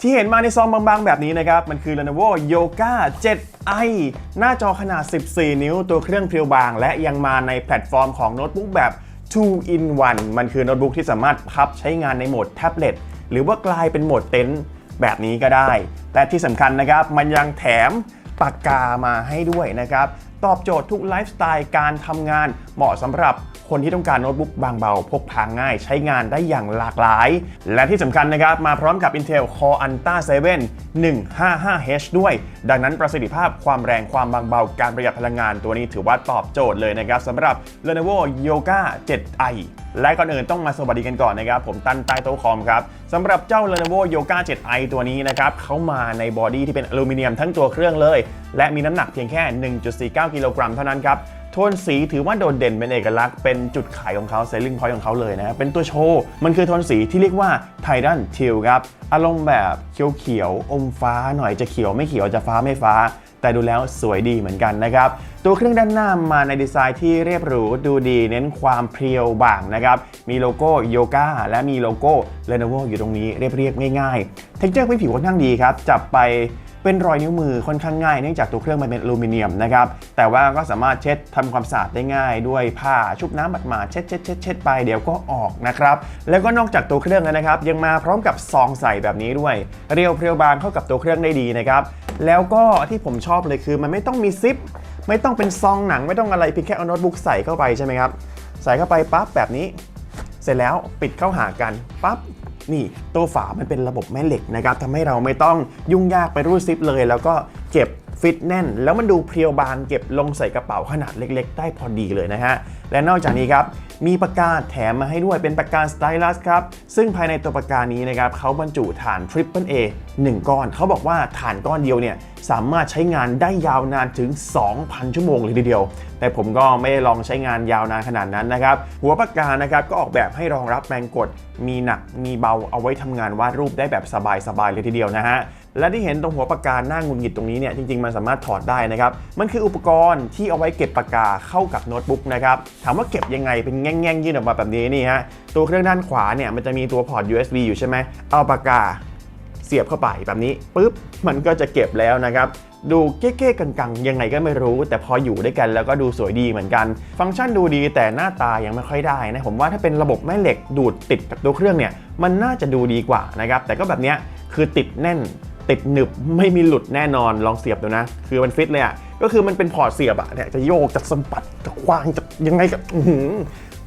ที่เห็นมาในซองบางๆ แบบนี้นะครับ มันคือ Lenovo Yoga 7i หน้าจอขนาด 14 นิ้ว ตัวเครื่องเพรียวบาง และยังมาในแพลตฟอร์มของโน้ตบุ๊กแบบ 2 in 1 มันคือโน้ตบุ๊กที่สามารถพับใช้งานในโหมดแท็บเล็ตหรือว่ากลายเป็นโหมดเต็นท์แบบนี้ก็ได้และที่สำคัญนะครับ มันยังแถมปากกามาให้ด้วยนะครับ ตอบโจทย์ทุกไลฟ์สไตล์การทำงานเหมาะสำหรับ คนที่ต้องการโน้ตบุ๊กบางเบา พกพาง่าย ใช้งานได้อย่างหลากหลาย และที่สำคัญนะครับ มาพร้อมกับ Intel Core Ultra 7 155H ด้วย ดังนั้นประสิทธิภาพความแรงความบางเบาการประหยัดพลังงานตัวนี้ถือว่าตอบโจทย์เลยนะครับสำหรับ Lenovo Yoga 7i และก่อนอื่นต้องมาสวัสดีกันก่อนนะครับ ผมตั้นใต้โต๊ะคอมครับสำหรับเจ้า Lenovo Yoga 7i ตัวนี้นะครับเขามาในบอดี้ที่เป็นอลูมิเนียมทั้งตัวเครื่องเลย และมีน้ำหนักเพียงแค่ 1.49 กิโลกรัมเท่านั้นครับ ทนสีถือว่าโดดเด่นเป็นเอกลักษณ์เป็นจุดขายของเขาเซลลิงพอยต์ของเขาเลยนะเป็นตัวโชว์ มันคือโทนสีที่เรียกว่าไทดันทิลครับอารมณ์แบบเขียวๆอมฟ้าหน่อยจะเขียวไม่เขียวจะฟ้าไม่ฟ้า แต่ดูแล้วสวยดีเหมือนกันนะครับตัวเครื่องด้านหน้ามาในดีไซน์ที่เรียบหรูดูดีเน้นความเพรียวบางนะครับมีโลโก้โยก a และมีโลโก้ Lenovo อยู่ตรงนี้เรียบๆง่ายๆเทคเจอร์พื้นผิวค่อนข้างดีครับจับไป เป็นรอยนิ้วมือค่อนข้างง่ายเนื่องจากตัวเครื่องมันเป็นอลูมิเนียมนะครับแต่ว่าก็สามารถเช็ดทำความสะอาดได้ง่าย ด้วยผ้าชุบน้ำบัดมาเช็ดเช็ดเช็ดเช็ดไปเดี๋ยวก็ออกนะครับแล้วก็นอกจากตัวเครื่องแล้วนะครับ ยังมาพร้อมกับซองใส่แบบนี้ด้วย เรียวเพรียวบางเข้ากับตัวเครื่องได้ดีนะครับแล้วก็ที่ผมชอบเลยคือมันไม่ต้องมีซิปไม่ต้องเป็นซองหนังไม่ต้องอะไรเพียงแค่เอาโน้ตบุ๊กใส่เข้าไปใช่ไหมครับใส่เข้าไปปั๊บแบบนี้ เสร็จแล้วปิดเข้าหากันปั๊บ นี่ตัวฝามันเป็นระบบแม่เหล็กนะครับทำให้เราไม่ต้องยุ่งยากไปรูดซิปเลย แล้วก็เก็บ ฟิตแน่น แล้วมันดูเพรียวบางเก็บลงใส่กระเป๋าขนาดเล็กๆ ได้พอดีเลยนะฮะ และนอกจากนี้ครับ มีปากกาแถมมาให้ด้วยเป็นปากกาสไตลัสครับ ซึ่งภายในตัวปากกานี้นะครับเขาบรรจุฐาน Triple A 1ก้อน เขาบอกว่าฐานก้อนเดียวเนี่ยสามารถใช้งานได้ยาวนานถึง 2,000 ชั่วโมงเลยทีเดียว แต่ผมก็ไม่ได้ลองใช้งานยาวนานขนาดนั้นนะครับ หัวปากกานะครับก็ออกแบบให้รองรับแรงกด มีหนักมีเบาเอาไว้ทำงานวาดรูปได้แบบสบายๆเลยทีเดียวนะฮะ และที่เห็นตรงหัวปากกาหน้างุนหงิดตรงนี้เนี่ยจริงๆมันสามารถถอดได้นะครับ มันคืออุปกรณ์ที่เอาไว้เก็บปากกาเข้ากับโน้ตบุ๊กนะครับถามว่าเก็บยังไงเป็นแง่งๆยื่นออกมาแบบนี้นี่ฮะตัวเครื่องด้านขวาเนี่ยมันจะมีตัวพอร์ต USB อยู่ใช่ไหมเอาปากกาเสียบเข้าไปแบบนี้ปุ๊บมันก็จะเก็บแล้วนะครับดูเก๊ๆกังๆ ยังไงก็ไม่รู้ แต่พออยู่ด้วยกันแล้วก็ดูสวยดีเหมือนกัน ฟังก์ชันดูดีแต่หน้าตายังไม่ค่อยได้นะ ผมว่าถ้าเป็นระบบแม่เหล็กดูดติดกับตัวเครื่องเนี่ย มันน่าจะดูดีกว่านะครับ แต่ก็แบบเนี้ยคือติดแน่น ติดหนึบไม่มีหลุดแน่นอนลองเสียบดูนะ คือมันฟิตเลยอะ่ะก็คือมันเป็นพอร์ตเสียบอะเนี่ยจะโยกจะสะบัดจะควางจะยังไงก็หือ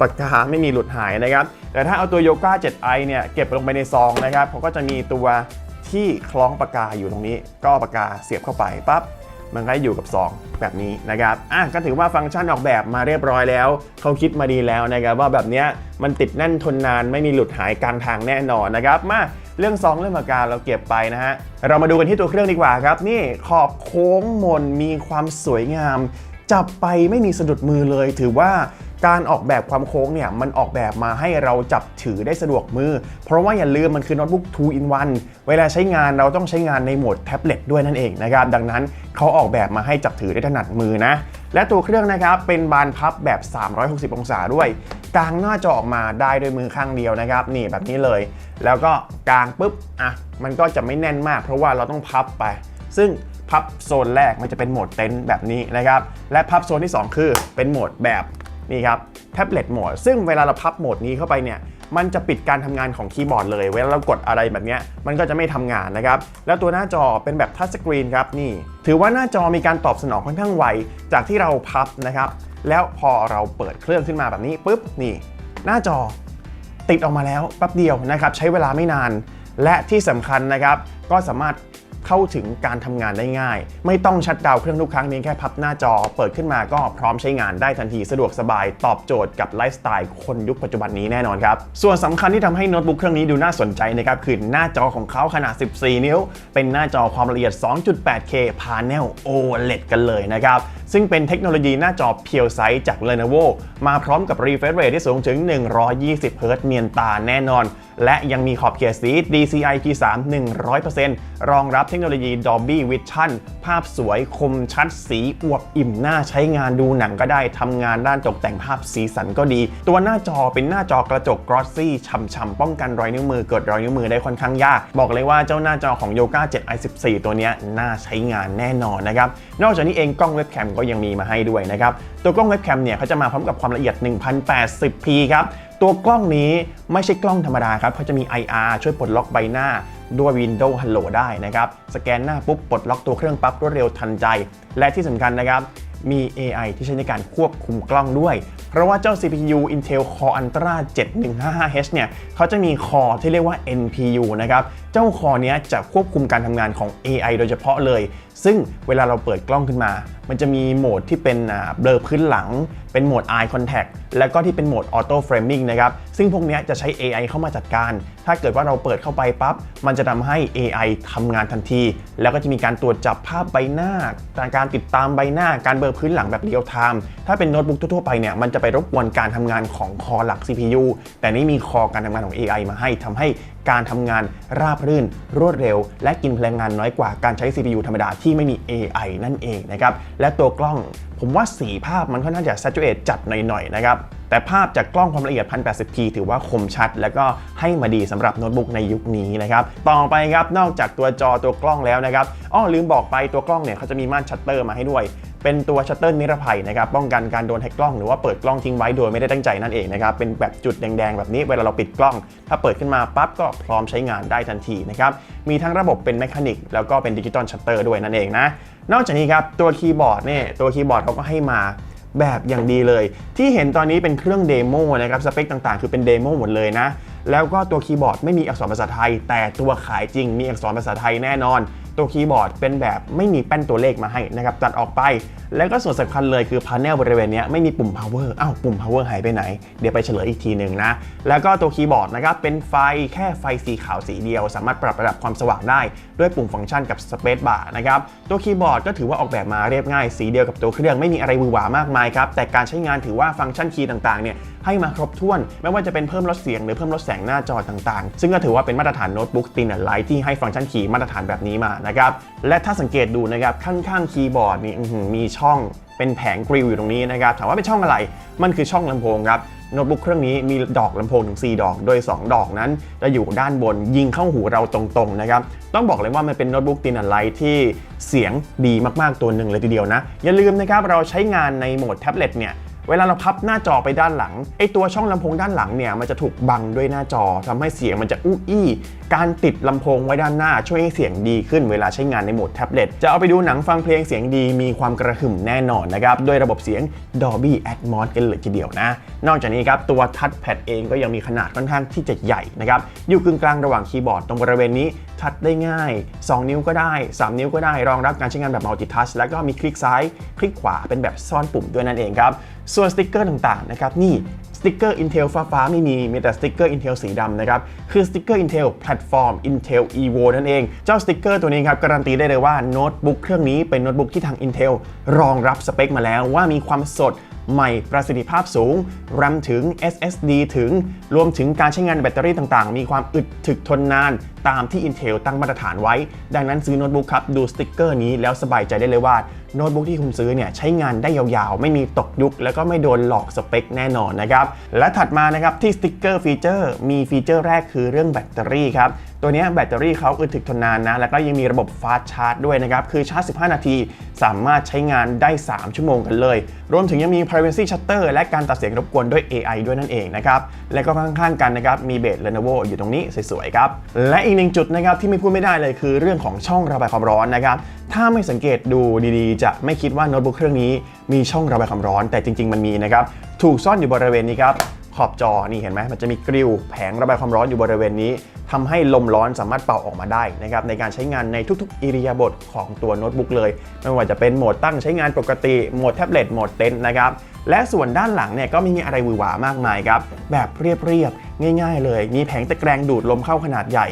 ปากกาไม่มีหลุดหายนะครับ แต่ถ้าเอาตัวโยก้า 7i เนี่ยเก็บลงไปในซองนะครับเขาก็จะมีตัวที่คล้องปากกาอยู่ตรงนี้ ก็ปากกาเสียบเข้าไปปั๊บมันก็อยู่กับซองแบบนี้นะครับ อะก็ถือว่าฟังก์ชันออกแบบมาเรียบร้อยแล้ว เขาคิดมาดีแล้วนะครับ ว่าแบบนี้มันติดแน่นทนนานไม่มีหลุดหายกลางทางแน่นอนนะครับ มา เรื่องซองเรื่องปากกาเราเก็บไปนะฮะ เรามาดูกันที่ตัวเครื่องดีกว่าครับ นี่ขอบโค้งมนมีความสวยงาม จับไปไม่มีสะดุดมือเลย ถือว่า การออกแบบความโค้งเนี่ย มันออกแบบมาให้เราจับถือได้สะดวกมือ เพราะว่าอย่าลืมมันคือโน้ตบุ๊ก2 in 1 เวลาใช้งานเราต้องใช้งานในโหมดแท็บเล็ตด้วยนั่นเองนะครับ ดังนั้นเขาออกแบบมาให้จับถือได้ถนัดมือนะ และตัวเครื่องนะครับ เป็นบานพับแบบ 360 องศาด้วย กางหน้าจอออกมาได้ด้วยมือข้างเดียวนะครับ นี่แบบนี้เลย แล้วก็กางปุ๊บอะมันก็จะไม่แน่นมาก เพราะว่าเราต้องพับไป ซึ่งพับโซนแรกมันจะเป็นโหมดเต็นท์แบบนี้นะครับ และพับโซนที่ 2 คือเป็นโหมดแบบ นี่ครับแท็บเล็ตโหมดซึ่งเวลาเราพับโหมดนี้เข้าไปเนี่ยมันจะปิดการทำงานของคีย์บอร์ดเลย เวลาเรากดอะไรแบบนี้มันก็จะไม่ทำงานนะครับ แล้วตัวหน้าจอเป็นแบบทัชสกรีนครับนี่ ถือว่าหน้าจอมีการตอบสนองค่อนข้างไวจากที่เราพับนะครับ แล้วพอเราเปิดเครื่องขึ้นมาแบบนี้ปุ๊บนี่ หน้าจอติดออกมาแล้วแป๊บเดียวนะครับ ใช้เวลาไม่นาน และที่สำคัญนะครับ ก็สามารถ เข้าถึงการทำงานได้ง่าย ไม่ต้องชัดดาวเครื่องทุกครั้งเพียงแค่พับหน้าจอ เปิดขึ้นมาก็พร้อมใช้งานได้ทันทีสะดวกสบายตอบโจทย์กับไลฟ์สไตล์คนยุคปัจจุบันนี้แน่นอนครับ ส่วนสำคัญที่ทำให้โน้ตบุ๊กเครื่องนี้ดูน่าสนใจนะครับคือหน้าจอของเขาขนาด 14 นิ้ว เป็นหน้าจอความละเอียด 2.8K Panel OLED กันเลยนะครับซึ่งเป็นเทคโนโลยีหน้าจอเพียวไซส์จาก Lenovo มาพร้อมกับ refresh rate ที่สูงถึง 120 Hz เนียนตาแน่นอน และยังมีขอบเขตสี DCI P3 100%รองรับเทคโนโลยี Dolby Vision ภาพสวยคมชัดสีอวบอิ่มหน้าใช้งานดูหนังก็ได้ทำงานด้านตกแต่งภาพสีสันก็ดี ตัวหน้าจอเป็นหน้าจอกระจกกรอสซี่ช่ำๆป้องกันรอยนิ้วมือเกิดรอยนิ้วมือได้ค่อนข้างยาก บอกเลยว่าเจ้าหน้าจอของ Yoga 7 i14 ตัวนี้น่าใช้งานแน่นอนนะครับ นอกจากนี้เองกล้องเว็บแคมก็ยังมีมาให้ด้วยนะครับ ตัวกล้องเว็บแคมเนี่ยเขาจะมาพร้อมกับความละเอียด 1080p ครับ ตัวกล้องนี้ไม่ใช่กล้องธรรมดาครับเขาจะมี IR ช่วยปลดล็อกใบหน้าด้วย Windows Hello ได้นะครับ สแกนหน้าปุ๊บปลดล็อกตัวเครื่องปั๊บรวดเร็วทันใจ และที่สำคัญนะครับ มี AI ที่ใช้ในการควบคุมกล้องด้วย เพราะว่าเจ้า CPU Intel Core Ultra 7155H เนี่ยเขาจะมีคอที่เรียกว่า NPU นะครับเจ้าคอเนี้ยจะควบคุมการทำงานของ AI โดยเฉพาะเลย ซึ่งเวลาเราเปิดกล้องขึ้นมา มันจะมีโหมดที่เป็นเบลอพื้นหลัง เป็นโหมด Eye Contact แล้วก็ที่เป็นโหมด Auto Framing นะครับ ซึ่งพวกนี้จะใช้ AI เข้ามาจัดการ ถ้าเกิดว่าเราเปิดเข้าไปปั๊บ มันจะทำให้ AI ทำงานทันที แล้วก็จะมีการตรวจจับภาพใบหน้า การติดตามใบหน้า การเบลอพื้นหลังแบบเรียลไทม์ ถ้าเป็นโน้ตบุ๊กทั่วๆไปเนี่ย มันจะไปรบกวนการทำงานของคอหลัก CPU แต่นี่มีคอการทำงานของ AI มาให้ทำให้การทำงานราบรื่น รวดเร็ว และกินพลังงานน้อยกว่าการใช้ CPU ธรรมดาที่ไม่มี AI นั่นเองนะครับ และตัวกล้องผมว่าสีภาพมันค่อนข้างจะ saturate จัดหน่อยๆนะครับแต่ภาพจากกล้องความละเอียด 1080p ถือว่าคมชัด แล้วก็ให้มาดีสำหรับโน้ตบุ๊กในยุคนี้นะครับ ต่อไปครับ นอกจากตัวจอตัวกล้องแล้วนะครับ อ้อลืมบอกไปตัวกล้องเนี่ยเขาจะมีม่านชัตเตอร์มาให้ด้วย เป็นตัวชัตเตอร์นิรภัยนะครับป้องกันการโดนแฮกกล้องหรือว่าเปิดกล้องทิ้งไว้โดยไม่ได้ตั้งใจนั่นเองนะครับเป็นแบบจุดแดงๆ แบบนี้เวลาเราปิดกล้อง ถ้าเปิดขึ้นมาปั๊บก็พร้อมใช้งานได้ทันทีนะครับมีทั้งระบบเป็นแมคานิกแล้วก็เป็นดิจิตอลชัตเตอร์ด้วยนั่นเองนะนอกจากนี้ครับตัวคีย์บอร์ดเนี่ยตัวคีย์บอร์ดเขาก็ให้มาแบบอย่างดีเลย ที่เห็นตอนนี้เป็นเครื่องเดโมนะครับสเปคต่างๆ คือเป็นเดโมหมดเลยนะแล้วก็ตัวคีย์บอร์ดไม่มีอักษรภาษาไทย แต่ตัวขายจริงมีอักษรภาษาไทยแน่นอน ตัวคีย์บอร์ดเป็นแบบไม่มีแป้นตัวเลขมาให้นะครับตัดออกไป แล้วก็ส่วนสำคัญเลยคือพาร์เนลบริเวณนี้ไม่มีปุ่ม power อ้าวปุ่ม power หายไปไหน เดี๋ยวไปเฉลยอีกทีหนึ่งนะ แล้วก็ตัวคีย์บอร์ดนะครับเป็นไฟแค่ไฟสีขาวสีเดียว สามารถปรับระดับความสว่างได้ด้วยปุ่มฟังก์ชันกับ Space Bar นะครับตัวคีย์บอร์ดก็ถือว่าออกแบบมาเรียบง่าย สีเดียวกับตัวเครื่องไม่มีอะไรวือหวามากมายครับแต่การใช้งานถือว่าฟังก์ชันคีย์ต่างๆเนี่ยให้มาครบถ้วน ไม่ว่าจะเป็นเพิ่มลดเสียงหรือเพิ่มลดแสงหน้าจอต่างๆ ซึ่งก็ถือว่าเป็นมาตรฐานโน้ตบุ๊กตีนไลท์ที่ให้ฟังก์ชันคีย์มาตรฐานแบบนี้มานะครับ และถ้าสังเกตดูนะครับข้างๆคีย์บอร์ดนี่มีช่องเป็นแผงกริลอยู่ตรงนี้นะครับ ถามว่าเป็นช่องอะไร มันคือช่องลำโพงครับโน้ตบุ๊กเครื่องนี้มีดอกลำโพงถึง 4 ดอก โดย 2 ดอกนั้น จะอยู่ด้านบนยิงเข้าหูเราตรงๆนะครับ ต้องบอกเลยว่ามันเป็นโน้ตบุ๊กตีนไลท์ที่เสียงดีมากๆตัวหนึ่งเลยทีเดียวนะ อย่าลืมนะครับเราใช้งานในโหมดแท็บเล็ตเนี่ย เวลาเราพับหน้าจอไปด้านหลังไอตัวช่องลำโพงด้านหลังเนี่ยมันจะถูกบังด้วยหน้าจอทำให้เสียงมันจะอู้อี้ การติดลำโพงไว้ด้านหน้าช่วยให้เสียงดีขึ้นเวลาใช้งานในโหมดแท็บเล็ตจะเอาไปดูหนังฟังเพลงเสียงดีมีความกระหึ่มแน่นอนนะครับด้วยระบบเสียง Dolby Atmos กันเลยทีเดียวนะ นอกจากนี้ครับตัวทัชแพดเองก็ยังมีขนาดค่อนข้างที่จะใหญ่นะครับอยู่กึ่งกลางระหว่างคีย์บอร์ดตรงบริเวณนี้ทัชได้ง่าย 2 นิ้วก็ได้ 3 นิ้วก็ได้รองรับการใช้งานแบบมัลติทัชแล้วก็มีคลิกซ้าย คลิกขวาเป็นแบบซ่อนปุ่มด้วยนั่นเองครับ ส่วนสติกเกอร์ต่างๆนะครับนี่สติกเกอร์ Intel ฟ้าฟ้าๆไม่มี มีแต่สติกเกอร์ Intel สีดำนะครับ คือสติกเกอร์ Intel Platform Intel Evo นั่นเอง เจ้าสติกเกอร์ตัวนี้ครับ การันตีได้เลยว่าโน้ตบุ๊กเครื่องนี้เป็นโน้ตบุ๊กที่ทาง Intel รองรับสเปคมาแล้วว่ามีความสด ใหม่ประสิทธิภาพสูง RAM ถึง SSD ถึง รวมถึงการใช้งานแบตเตอรี่ต่างๆ มีความอึดถึกทนนาน ตามที่ Intel ตั้งมาตรฐานไว้ ดังนั้นซื้อโน้ตบุ๊กครับ ดูสติกเกอร์นี้แล้วสบายใจได้เลยว่า โน้ตบุ๊กที่คุณซื้อเนี่ยใช้งานได้ยาวๆ ไม่มีตกยุค แล้วก็ไม่โดนหลอกสเปคแน่นอนนะครับ และถัดมานะครับที่สติกเกอร์ฟีเจอร์มีฟีเจอร์แรกคือเรื่องแบตเตอรี่ครับ ตัวนี้แบตเตอรี่เขาอึดถึกทนนานนะ แล้วก็ยังมีระบบฟาสต์ชาร์จด้วยนะครับ คือชาร์จ 15 นาที สามารถใช้งานได้ 3 ชั่วโมงกันเลย รวมถึงยังมี privacy shutter และการตัดเสียงรบกวนด้วย AI ด้วยนั่นเองนะครับ และก็ข้างๆกันนะครับ มีเบส Lenovo อยู่ตรงนี้สวยๆครับ และอีกหนึ่งจุดนะครับที่ไม่พูดไม่ได้เลยคือเรื่องของช่องระบายความร้อนนะครับ ถ้าไม่สังเกตดูดีๆ จะไม่คิดว่าโน้ตบุ๊กเครื่องนี้มีช่องระบายความร้อน แต่จริง ๆ มันมีนะครับ ถูกซ่อนอยู่บริเวณนี้ครับ อบจอนี่เห็นไหมมันจะมีกริลแผงระบายความร้อนอยู่บริเวณนี้ทำให้ลมร้อนสามารถเป่าออกมาได้นะครับในการใช้งานในทุกๆ อิริยาบถของตัวโน้ตบุ๊กเลย ไม่ว่าจะเป็นโหมดตั้งใช้งานปกติโหมดแท็บเล็ตโหมดเต็นท์นะครับและส่วนด้านหลังเนี่ยก็ไม่มีอะไรหวือหวามากมายครับแบบเรียบๆง่าย ๆ เลย มีแผงตะแกรงดูดลมเข้าขนาดใหญ่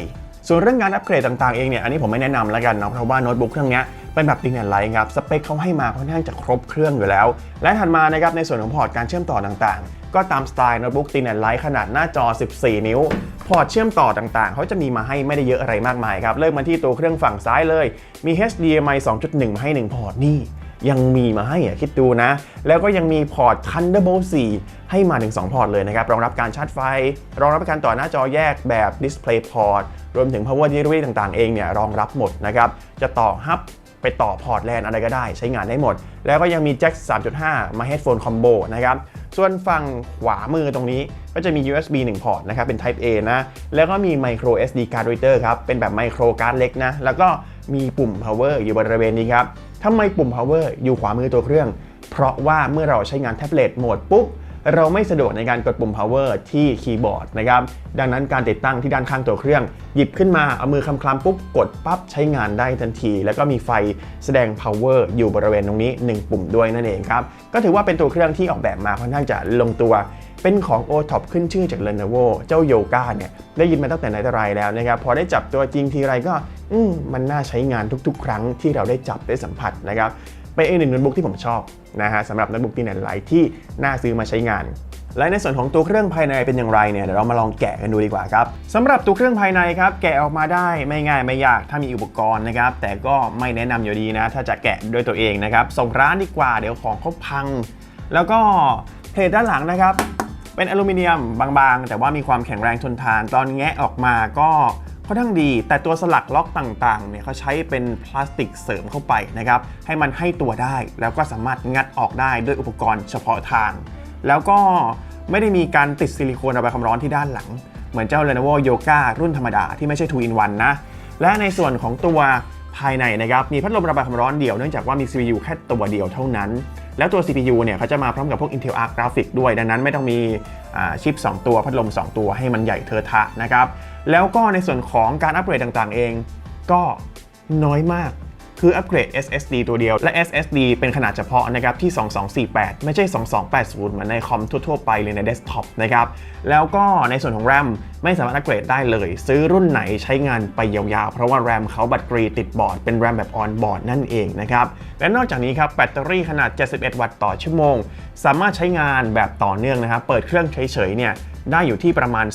ส่วนเรื่องงานอัปเกรดต่างๆเองเนี่ยอันนี้ผมไม่แนะนำแล้วกันเนาะเพราะว่าโน้ตบุ๊กเครื่องเนี้ย เป็นแบบติงแอนไลท์ครับสเปคเขาให้มาค่อนข้างจะครบเครื่องอยู่แล้ว และถัดมานะครับในส่วนของพอร์ตการเชื่อมต่อต่างๆ ก็ตามสไตล์โน้ตบุ๊กติงแอนไลท์ขนาดหน้าจอ 14 นิ้ว พอร์ตเชื่อมต่อต่างๆ เขาจะมีมาให้ไม่ได้เยอะอะไรมากมายครับเริ่มมาที่ตัวเครื่องฝั่งซ้ายเลย มี HDMI 2.1 มาให้ 1 พอร์ตนี่ยังมีมาให้อะคิดดูนะ แล้วก็ยังมีพอร์ต Thunderbolt 4 ให้มาถึง 2 พอร์ตเลยนะครับ รองรับการชาร์จไฟ รองรับการต่อหน้าจอแยกแบบ Display Port รวมถึง Power Delivery ต่างๆ เองเนี่ยรองรับหมดนะครับ จะต่อฮับ ไปต่อพอร์ตแลนอะไรก็ได้ใช้งานได้หมด แล้วก็ยังมีแจ็ค 3.5 มา Headphone Combo นะครับ ส่วนฝั่งขวามือตรงนี้ก็จะมี USB 1 พอร์ตนะครับ เป็น Type A นะ แล้วก็มี Micro SD card reader ครับ เป็นแบบ Micro card เล็กนะ แล้วก็มีปุ่ม power อยู่บริเวณนี้ครับทำไมปุ่ม power อยู่ขวามือตัวเครื่อง เพราะว่าเมื่อเราใช้งานแท็บเล็ตโหมดปุ๊บ เราไม่สะดวกในการกดปุ่ม power ที่คีย์บอร์ดนะครับดังนั้นการติดตั้งที่ด้านข้างตัวเครื่อง หยิบขึ้นมาเอามือคลำๆปุ๊บกดปั๊บใช้งานได้ทันที แล้วก็มีไฟแสดง power อยู่บริเวณตรงนี้ 1 ปุ่มด้วยนั่นเองครับก็ถือว่าเป็นตัวเครื่องที่ออกแบบมาค่อนข้างจะลงตัวเป็นของ o t o p ขึ้นชื่อจาก Lenovo เจ้าโยกาเนี่ยได้ยินมาตั้งแต่ไหนแต่ไรแล้วนะครับ พอได้จับตัวจริงทีไรก็ อืมมันน่าใช้งานทุกๆ ครั้งที่เราได้จับได้สัมผัสนะครับ เป็นอีกหนึ่งโน้ตบุ๊กที่ผมชอบนะฮะสำหรับโน้ตบุ๊กที่แนนไลท์ที่น่าซื้อมาใช้งานและในส่วนของตัวเครื่องภายในเป็นอย่างไรเนี่ยเดี๋ยวเรามาลองแกะกันดูดีกว่าครับสำหรับตัวเครื่องภายในครับแกะออกมาได้ไม่ง่ายไม่ยากถ้ามีอุปกรณ์นะครับแต่ก็ไม่แนะนำอยู่ดีนะ ถ้าจะแกะด้วยตัวเองนะครับส่งร้านดีกว่าเดี๋ยวของเขาพัง แล้วก็เพลทด้านหลังนะครับ เป็นอลูมิเนียมบางๆ แต่ว่ามีความแข็งแรงทนทานตอนแงะออกมาก็ ค่อนข้างดี แต่ตัวสลักล็อกต่างๆเนี่ยเขาใช้เป็นพลาสติกเสริมเข้าไปนะครับให้มันให้ตัวได้แล้วก็สามารถงัดออกได้ด้วยอุปกรณ์เฉพาะทาง แล้วก็ไม่ได้มีการติดซิลิโคนระบายความร้อนที่ด้านหลัง เหมือนเจ้า Lenovo Yoga รุ่นธรรมดาที่ไม่ใช่ 2 in 1 นะ และในส่วนของตัวภายในนะครับมีพัดลมระบายความร้อนเดียวเนื่องจากว่ามี CPU แค่ตัวเดียวเท่านั้น แล้วตัว CPU เนี่ยเขาจะมาพร้อมกับพวก Intel Arc Graphics ด้วย ดังนั้นไม่ต้องมีชิป 2 ตัวพัดลม 2 ตัวให้มันใหญ่เทอะทะนะครับ แล้วก็ในส่วนของการอัปเกรดต่างๆ เอง ก็น้อยมากคืออัปเกรด SSD ตัวเดียว และ SSD เป็นขนาดเฉพาะนะครับที่ 2248 ไม่ใช่ 2280 เหมือนในคอมทั่ว ๆ ไปเลยในเดสก์ท็อปนะครับ แล้วก็ในส่วนของ RAM ไม่สามารถอัปเกรดได้เลย ซื้อรุ่นไหนใช้งานไปยาวๆ เพราะว่า RAM เขาบัตรกรีติดบอร์ด เป็น RAM แบบออนบอร์ดนั่นเองนะครับ และนอกจากนี้ครับแบตเตอรี่ขนาด 71 วัตต์ต่อชั่วโมง สามารถใช้งานแบบต่อเนื่องนะครับ เปิดเครื่องเฉยๆเนี่ย ได้อยู่ที่ประมาณ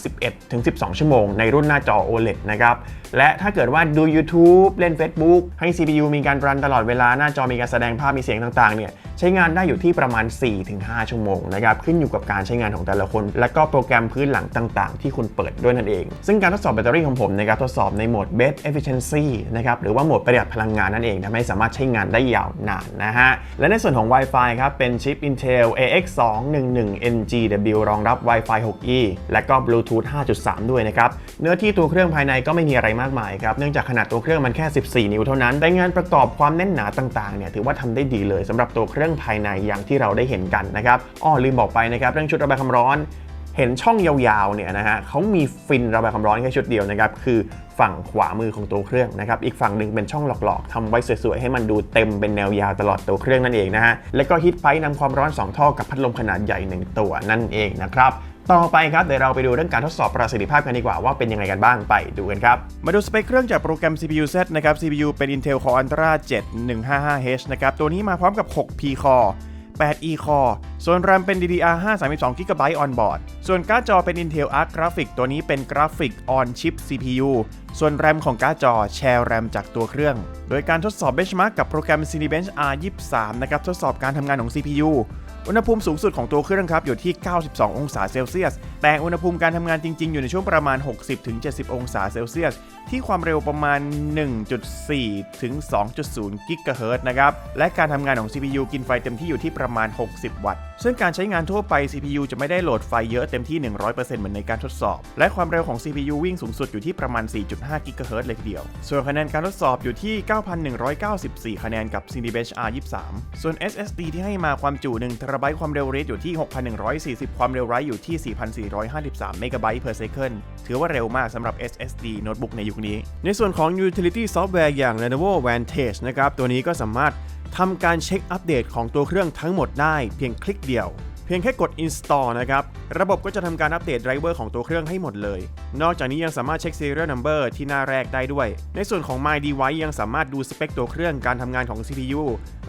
11-12 ชั่วโมงในรุ่นหน้าจอ OLED นะครับและถ้าเกิดว่าดู YouTube เล่น Facebook ให้ CPU มีการรันตลอดเวลาหน้าจอมีการแสดงภาพมีเสียงต่างๆเนี่ยใช้งานได้อยู่ที่ประมาณ 4-5 ชั่วโมงนะครับขึ้นอยู่กับการใช้งานของแต่ละคน และก็โปรแกรมพื้นหลังต่างๆ ที่คุณเปิดด้วยนั่นเอง ซึ่งการทดสอบแบตเตอรี่ของผมนะครับทดสอบในโหมด Best Efficiency นะครับหรือว่าโหมดประหยัดพลังงานนั่นเองทำให้สามารถใช้งานได้ยาวนานนะฮะและในส่วนของ Wi-Fi ครับเป็นชิป Intel AX211NGW รองรับ Wi-Fi 6E และก็ Bluetooth 5.3 ด้วยนะครับเนื้อที่ตัวเครื่องภายในก็ไม่มีอะไรมากมายครับเนื่องจากขนาดตัวเครื่องมันแค่ 14 นิ้วเท่านั้นแต่งานประกอบความแน่นหนาต่างๆเนี่ยถือว่าทำได้ดีเลยสำหรับตัวเครื่องภายในอย่างที่เราได้เห็นกันนะครับอ้อลืมบอกไปนะครับเรื่องชุดระบายความร้อนเห็นช่องยาวๆเนี่ยนะฮะเขามีฟินระบายความร้อนแค่ชุดเดียวนะครับ คือฝั่งขวามือของตัวเครื่องนะครับ อีกฝั่งหนึ่งเป็นช่องหลอกๆทำไว้สวยๆ ให้มันดูเต็มเป็นแนวยาวตลอดตัวเครื่องนั่นเองนะฮะ แล้วก็ฮิตไพนำความร้อน 2 ท่อกับพัดลมขนาดใหญ่ 1 ตัวนั่นเองนะครับ ต่อไปครับเดี๋ยวเราไปดูเรื่องการทดสอบประสิทธิภาพกันดีกว่าว่าเป็นยังไงกันบ้างไปดูกันครับ มาดูสเปคเครื่องจากโปรแกรม CPU Z นะครับ CPU เป็น Intel Core Ultra 7155H นะครับ ตัวนี้มาพร้อมกับ 6 P Core 8 E Core ส่วน RAM เป็น DDR5 32 GB on board ส่วนการ์ดจอเป็น Intel Arc Graphics ตัวนี้เป็น Graphic on Chip CPU ส่วน RAM ของการ์ดจอแชร์ RAM จากตัวเครื่อง โดยการทดสอบ Benchmark กับโปรแกรม Cinebench R23 นะครับทดสอบการทำงานของ CPU อุณหภูมิสูงสุดของตัวเครื่องครับอยู่ที่ 92 องศาเซลเซียส แต่อุณหภูมิการทำงานจริง ๆ อยู่ในช่วงประมาณ 60-70 องศาเซลเซียส ที่ความเร็วประมาณ 1.4 ถึง 2.0 กิกะเฮิรตซ์นะครับ และการทำงานของ CPU กินไฟเต็มที่อยู่ที่ประมาณ 60 วัตต์ ซึ่งการใช้งานทั่วไป CPU จะไม่ได้โหลดไฟเยอะเต็มที่ 100%เหมือนในการทดสอบ และความเร็วของ CPU วิ่งสูงสุดอยู่ที่ประมาณ 4.5 กิกะเฮิรตซ์เลยทีเดียว ส่วนคะแนนการทดสอบอยู่ที่ 9,194 คะแนนกับ Cinebench R23 ส่วน SSD ที่ให้มาความจุ1 t b ความเร็ว read อยู่ที่ 6,140 ความเร็ว write อยู่ที่ 4,453 MB per second ถือว่าเร็วมากสำหรับ SSD โน้ตบุ๊กในยุคนี้ ในส่วนของ utility software อย่าง Lenovo Vantage นะครับ ตัวนี้ก็สามารถทำการเช็คอัปเดตของตัวเครื่องทั้งหมดได้เพียงคลิกเดียว เพียงแค่กด install นะครับ ระบบก็จะทำการอัปเดตไดรเวอร์ของตัวเครื่องให้หมดเลย นอกจากนี้ยังสามารถเช็ค serial number ที่หน้าแรกได้ด้วย ในส่วนของ My Device ยังสามารถดูสเปคตัวเครื่องการทำงานของ CPU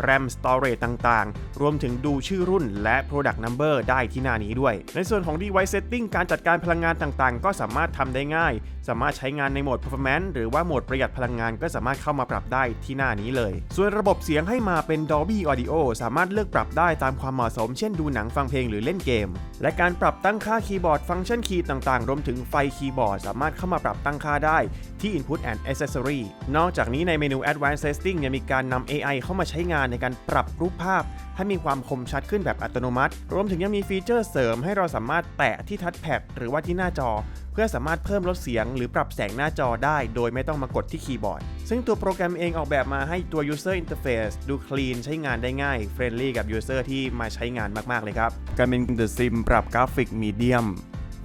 RAM storage ต่างๆ รวมถึงดูชื่อรุ่นและ product number ได้ที่หน้านี้ด้วย ในส่วนของ device setting การจัดการพลังงานต่างๆ ก็สามารถทำได้ง่าย สามารถใช้งานในโหมด performance หรือว่าโหมดประหยัดพลังงานก็สามารถเข้ามาปรับได้ที่หน้านี้เลย ส่วนระบบเสียงให้มาเป็น Dolby Audio สามารถเลือกปรับได้ตามความเหมาะสม เช่นดูหนังฟังเพลงหรือเล่นเกม และการปรับตั้งค่าคีย์บอร์ดฟังก์ชันคีย์ต่างๆ รวมถึงไฟคีย์บอร์ดสามารถเข้ามาปรับตั้งค่าได้ ที่ Input and Accessory นอกจากนี้ในเมนู Advanced Setting ยังมีการนำ AI เข้ามาใช้งานในการปรับรูปภาพ ให้มีความคมชัดขึ้นแบบอัตโนมัติ รวมถึงยังมีฟีเจอร์เสริมให้เราสามารถแตะที่ทัชแพดหรือว่าที่หน้าจอ เพื่อสามารถเพิ่มลดเสียง หรือปรับแสงหน้าจอได้ โดยไม่ต้องมากดที่คีย์บอร์ด ซึ่งตัวโปรแกรมเองออกแบบมาให้ตัว user interface ดูคลีนใช้งานได้ง่ายเฟรนลี่กับ user ที่มาใช้งานมากๆเลยครับการเป็น The Sim ปรับกราฟิกมีเดียม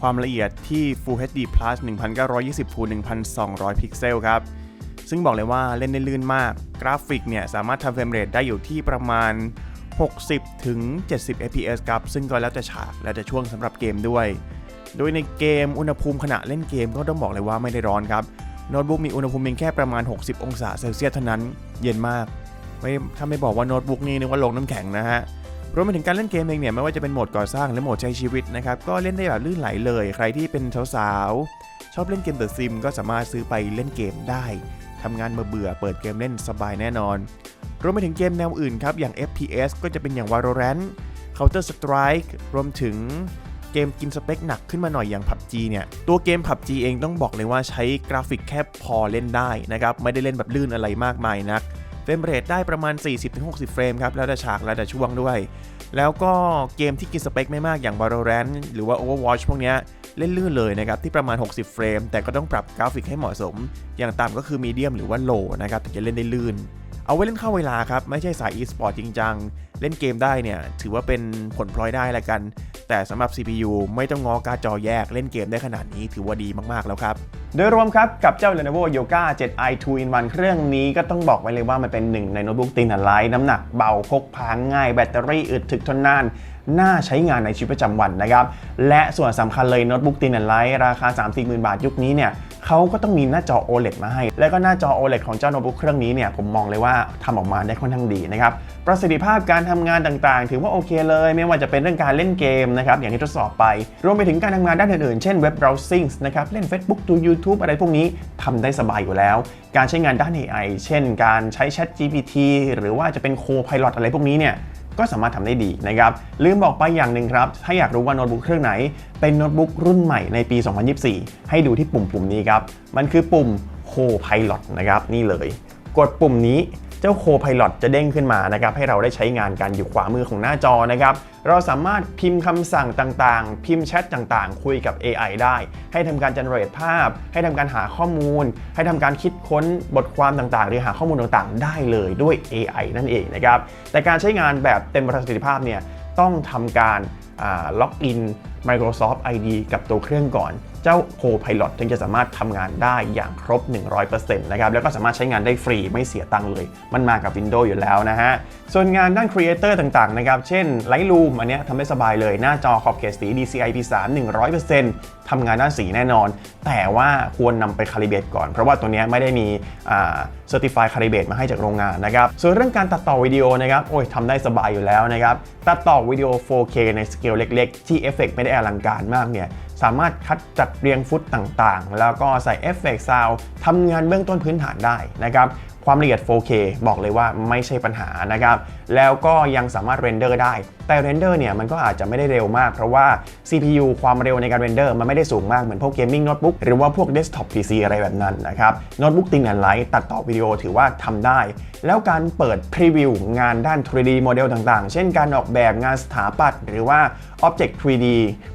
ความละเอียดที่ Full HD Plus 1920คูณ1200 พิกเซลครับ ซึ่งบอกเลยว่าเล่นได้ลื่นมาก กราฟิกเนี่ยสามารถทำเฟรมเรทได้อยู่ที่ประมาณ 60 ถึง 70 fps ครับ ซึ่งก็แล้วแต่ฉากแล้วแต่ช่วงสำหรับเกมด้วย โดยในเกมอุณหภูมิขณะเล่นเกมก็ต้องบอกเลยว่าไม่ได้ร้อนครับ โน้ตบุ๊กมีอุณหภูมิเพียงแค่ประมาณ 60 องศาเซลเซียสเท่านั้น เย็นมาก ไม่ถ้าไม่บอกว่าโน้ตบุ๊กนี่นึกว่าลงน้ำแข็งนะฮะ รวมไปถึงการเล่นเกมเองเนี่ยไม่ว่าจะเป็นโหมดก่อสร้างหรือโหมดใช้ชีวิตนะครับก็เล่นได้แบบลื่นไหลเลย ใครที่เป็นสาวๆชอบเล่นเกมเดอะซิมก็สามารถซื้อไปเล่นเกมได้ทำงานเมื่อเบื่อเปิดเกมเล่นสบายแน่นอน รวมไปถึงเกมแนวอื่นครับ อย่าง FPS ก็จะเป็นอย่าง Valorant Counter Strike รวมถึงเกมกินสเปคหนักขึ้นมาหน่อยอย่าง PUBG เนี่ย ตัวเกม PUBG เองต้องบอกเลยว่าใช้กราฟิกแค่พอเล่นได้นะครับ ไม่ได้เล่นแบบลื่นอะไรมากมายนัก รมเรทได้ประมาณ 40-60 เฟรมครับ แล้วแต่ฉากแล้วแต่ช่วงด้วย แล้วก็เกมที่กินสเปคไม่มากอย่าง Valorant หรือว่า Overwatch พวกนี้เล่นลื่นเลยนะครับ ที่ประมาณ 60 เฟรม แต่ก็ต้องปรับกราฟิกให้เหมาะสม อย่างต่ำก็คือมีเดียมหรือว่าโลนะครับถึงจะเล่นได้ลื่น เอาไว้เล่นเข้าเวลาครับ ไม่ใช่สาย e-sport จริงจัง เล่นเกมได้เนี่ย ถือว่าเป็นผลพลอยได้ละกัน แต่สำหรับ CPU ไม่ต้องงอการ์ดจอแยกเล่นเกมได้ขนาดนี้ถือว่าดีมาก ๆ แล้วครับ โดยรวมครับ กับเจ้า Lenovo Yoga 7i 2 in 1เครื่องนี้ก็ต้องบอกไว้เลยว่ามันเป็นหนึ่งในโน้ตบุ๊กตีนไลท์น้ำหนักเบาพกพาง่ายแบตเตอรี่อึดถึกทนนาน น่าใช้งานในชีวิตประจำวันนะครับ และส่วนสำคัญเลยโน้ตบุ๊กตีนไลท์ราคา 3 4 0 0 0บาทยุคนี้เนี่ยเขาก็ต้องมีหน้าจอ OLED มาให้ แล้วก็หน้าจอ OLED ของเจ้าโน้ตบุ๊กเครื่องนี้เนี่ยผมมองเลยว่าทำออกมาได้ค่อนข้างดีนะครับ ประสิทธิภาพการทำงานต่างๆ ถือว่าโอเคเลย ไม่ว่าจะเป็นเรื่องการเล่นเกมนะครับ อย่างที่ทดสอบไป รวมไปถึงการทำงานด้านอื่นๆ เช่นเว็บ browsing นะครับ เล่น Facebook ดู YouTube อะไรพวกนี้ทำได้สบายอยู่แล้ว การใช้งานด้าน AI เช่น การใช้ Chat GPT หรือว่าจะเป็น Copilot อะไรพวกนี้เนี่ย ก็สามารถทำได้ดีนะครับลืมบอกไปอย่างหนึ่งครับ ถ้าอยากรู้ว่าโน้ตบุ๊กเครื่องไหน เป็นโน้ตบุ๊กรุ่นใหม่ในปี 2024 ให้ดูที่ปุ่มปุ่มนี้ครับ มันคือปุ่ม Copilot นะครับนี่เลย กดปุ่มนี้ เจ้า Copilot จะเด้งขึ้นมานะครับให้เราได้ใช้งานกันอยู่ขวามือของหน้าจอนะครับเราสามารถพิมพ์คำสั่งต่างๆ พิมพ์แชทต่างๆ คุยกับ AI ได้ ให้ทำการ generate ภาพ ให้ทำการหาข้อมูล ให้ทำการคิดค้นบทความต่างๆ หรือหาข้อมูลต่างๆ ได้เลยด้วย AI นั่นเองนะครับแต่การใช้งานแบบเต็มประสิทธิภาพเนี่ยต้องทำการล็อกอิน Microsoft ID กับตัวเครื่องก่อน เจ้า Copilot ถึงจะสามารถทำงานได้อย่างครบ 100%นะครับแล้วก็สามารถใช้งานได้ฟรีไม่เสียตังค์เลย มันมากับ Windows อยู่แล้วนะฮะ ส่วนงานด้าน Creator ต่างๆนะครับเช่น Lightroom อันนี้ทำได้สบายเลยหน้าจอขอบเขตสี DCI P3 100%ทำงานด้านสีแน่นอน แต่ว่าควรนำไปคาลิเบตก่อน เพราะว่าตัวนี้ไม่ได้มีเซอร์ติฟายคาลิเบตมาให้จากโรงงานนะครับส่วนเรื่องการตัดต่อวิดีโอนะครับโอ้ยทำได้สบายอยู่แล้วนะครับตัดต่อวิดีโอ 4K ในสเกลเล็ก ๆ ที่เอฟเฟกต์ไม่ได้อลังการมากเนี่ย สามารถคัดจัดเรียงฟุตต่างๆ แล้วก็ใส่เอฟเฟกต์ซาวทำงานเบื้องต้นพื้นฐานได้นะครับความละเอียด 4K บอกเลยว่าไม่ใช่ปัญหานะครับ แล้วก็ยังสามารถเรนเดอร์ได้ แต่เรนเดอร์เนี่ยมันก็อาจจะไม่ได้เร็วมาก เพราะว่า CPU ความเร็วในการเรนเดอร์มันไม่ได้สูงมากเหมือนพวกเกมมิ่งโน้ตบุ๊กหรือว่าพวกเดสก์ท็อป PC อะไรแบบนั้นนะครับโน้ตบุ๊กติงแอนไลท์ตัดต่อวิดีโอถือว่าทำได้ แล้วการเปิดพรีวิวงานด้าน 3D โมเดลต่างๆ เช่นการออกแบบงานสถาปัตย์หรือว่า Object 3D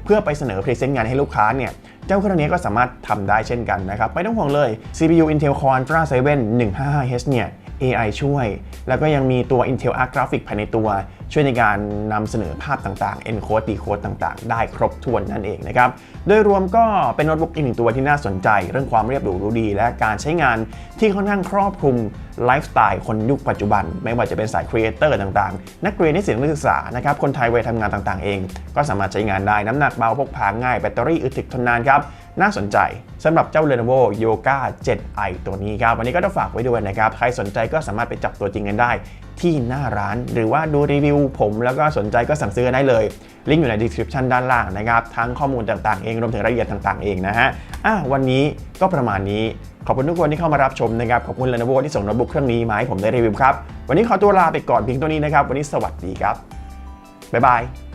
เพื่อไปเสนอพรีเซนต์งานให้ลูกค้าเนี่ยเจ้าเครื่องนี้ก็สามารถทำได้เช่นกันนะครับ ไม่ต้องห่วงเลย CPU Intel Core Ultra 7 155H เนี่ย AI ช่วย แล้วก็ยังมีตัว Intel Arc Graphic ภายในตัว ช่วยในการนำเสนอภาพต่างๆ encode decode ต่างๆ ได้ครบถ้วนนั่นเองนะครับ โดยรวมก็เป็นโน้ตบุ๊กอีกหนึ่งตัวที่น่าสนใจ เรื่องความเรียบหรูรู้ดี และการใช้งานที่ค่อนข้างครอบคลุมไลฟ์สไตล์คนยุคปัจจุบัน ไม่ว่าจะเป็นสายครีเอเตอร์ต่างๆ นักเรียนนิสิตนักศึกษานะครับคนไทยวัยทำงานต่างๆ เอง ก็สามารถใช้งานได้น้ำหนักเบาพกพาง่ายแบตเตอรี่อึดถึกทนนานครับน่าสนใจสำหรับเจ้า Lenovo Yoga 7i ตัวนี้ครับ วันนี้ก็ต้องฝากไว้ด้วยนะครับ ใครสนใจก็สามารถไปจับตัวจริงกันได้ ที่หน้าร้าน หรือว่าดูรีวิวผมแล้วก็สนใจก็สั่งซื้อได้เลย ลิงก์อยู่ใน description ด้านล่างนะครับ ทั้งข้อมูลต่างๆเองรวมถึงรายละเอียดต่างๆเองนะฮะอะวันนี้ก็ประมาณนี้ขอบคุณทุกคนที่เข้ามารับชมนะครับ ขอบคุณ Lenovo ที่ส่งโน้ตบุ๊กเครื่องนี้มาให้ผมได้รีวิวครับ วันนี้ขอตัวลาไปก่อนเพียงตัวนี้นะครับ วันนี้สวัสดีครับบ๊ายบาย